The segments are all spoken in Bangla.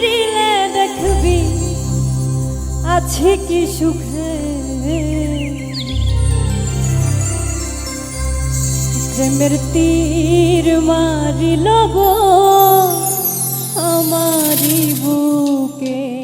ফিরিলে দেখবি আছে কি সুখে প্রেমের তীর মারিল গো আমারি বুকে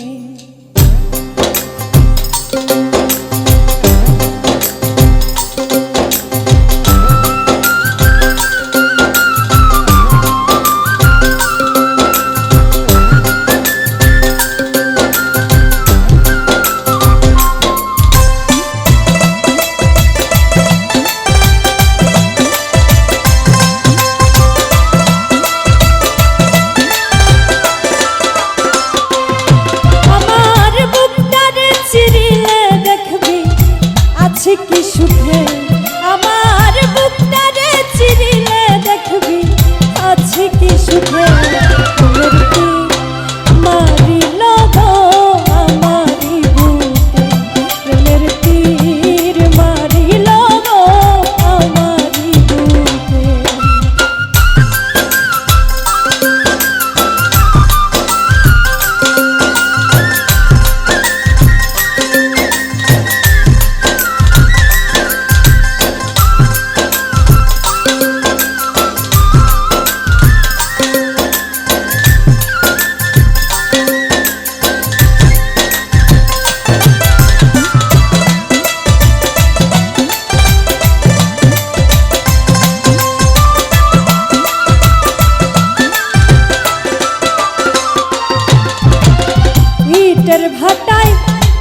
ইটের ভাটায়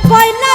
কয়না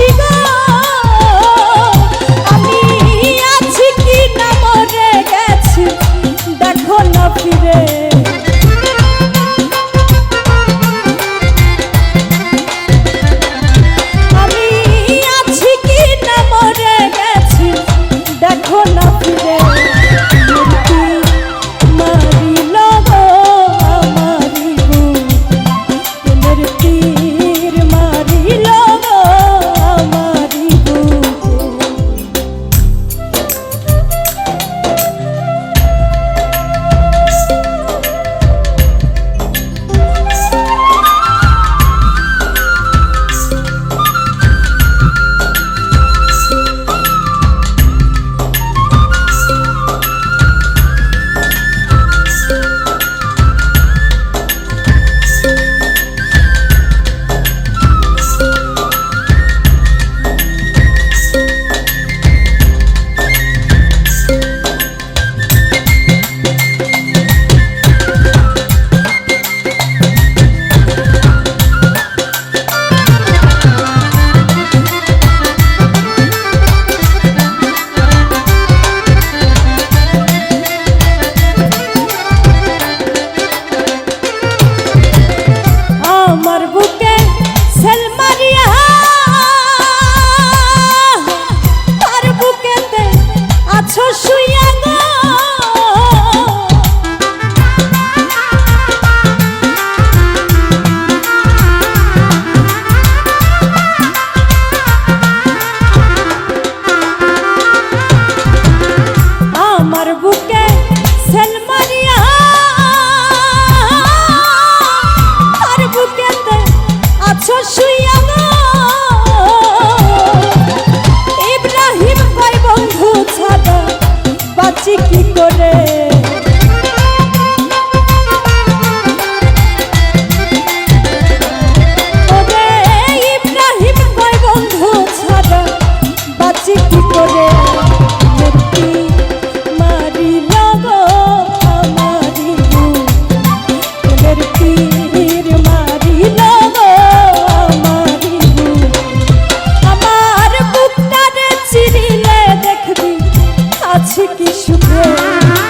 Chegou! আছে কি